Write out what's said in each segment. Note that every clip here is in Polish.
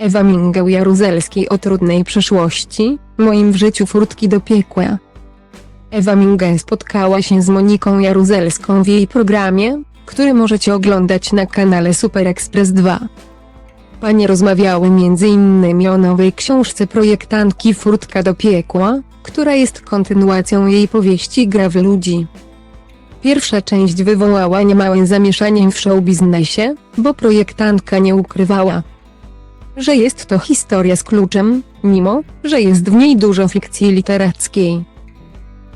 Ewa Mingeł Jaruzelskiej o trudnej przeszłości, moim w życiu furtki do piekła. Ewa Minge spotkała się z Moniką Jaruzelską w jej programie, który możecie oglądać na kanale Super Express 2. Panie rozmawiały m.in. o nowej książce projektantki Furtka do piekła, która jest kontynuacją jej powieści Gra w ludzi. Pierwsza część wywołała niemałe zamieszanie w showbiznesie, bo projektantka nie ukrywała, że jest to historia z kluczem, mimo, że jest w niej dużo fikcji literackiej.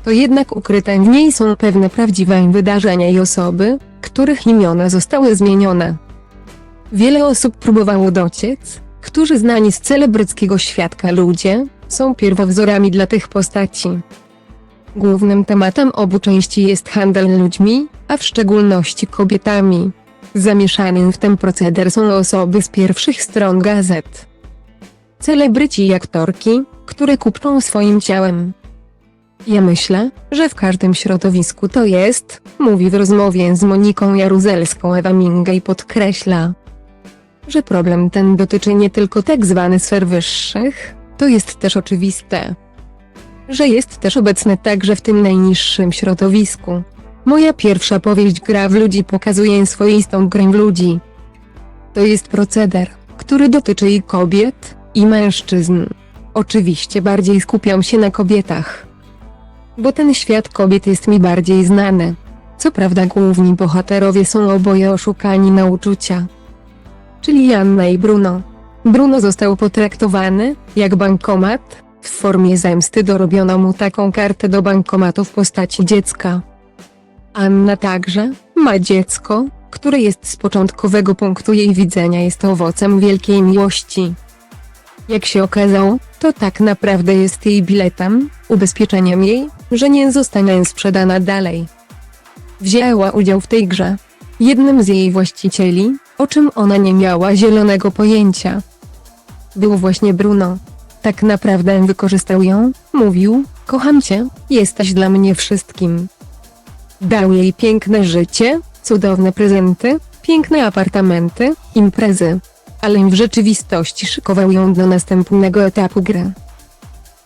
To jednak ukryte w niej są pewne prawdziwe wydarzenia i osoby, których imiona zostały zmienione. Wiele osób próbowało dociec, którzy znani z celebryckiego świadka ludzie, są pierwowzorami dla tych postaci. Głównym tematem obu części jest handel ludźmi, a w szczególności kobietami. Zamieszanym w ten proceder są osoby z pierwszych stron gazet. Celebryci i aktorki, które kupczą swoim ciałem. Ja myślę, że w każdym środowisku to jest, mówi w rozmowie z Moniką Jaruzelską Ewa Minga i podkreśla, że problem ten dotyczy nie tylko tak zwanych sfer wyższych, to jest też oczywiste, że jest też obecne także w tym najniższym środowisku. Moja pierwsza powieść Gra w ludzi pokazuje swoistą grę w ludzi. To jest proceder, który dotyczy i kobiet, i mężczyzn. Oczywiście bardziej skupiam się na kobietach. Bo ten świat kobiet jest mi bardziej znany. Co prawda główni bohaterowie są oboje oszukani na uczucia. Czyli Janna i Bruno. Bruno został potraktowany, jak bankomat, w formie zemsty dorobiono mu taką kartę do bankomatu w postaci dziecka. Anna także ma dziecko, które jest z początkowego punktu jej widzenia jest owocem wielkiej miłości. Jak się okazało, to tak naprawdę jest jej biletem, ubezpieczeniem jej, że nie zostanie sprzedana dalej. Wzięła udział w tej grze. Jednym z jej właścicieli, o czym ona nie miała zielonego pojęcia, był właśnie Bruno. Tak naprawdę wykorzystał ją, mówił, kocham cię, jesteś dla mnie wszystkim. Dał jej piękne życie, cudowne prezenty, piękne apartamenty, imprezy. Ale w rzeczywistości szykował ją do następnego etapu gry.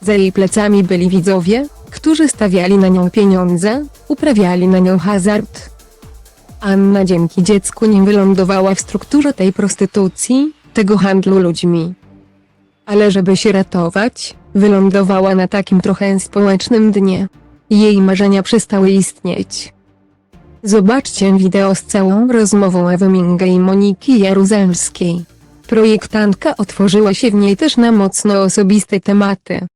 Za jej plecami byli widzowie, którzy stawiali na nią pieniądze, uprawiali na nią hazard. Anna dzięki dziecku nie wylądowała w strukturze tej prostytucji, tego handlu ludźmi. Ale żeby się ratować, wylądowała na takim trochę społecznym dnie. Jej marzenia przestały istnieć. Zobaczcie wideo z całą rozmową Ewy Minga i Moniki Jaruzelskiej. Projektantka otworzyła się w niej też na mocno osobiste tematy.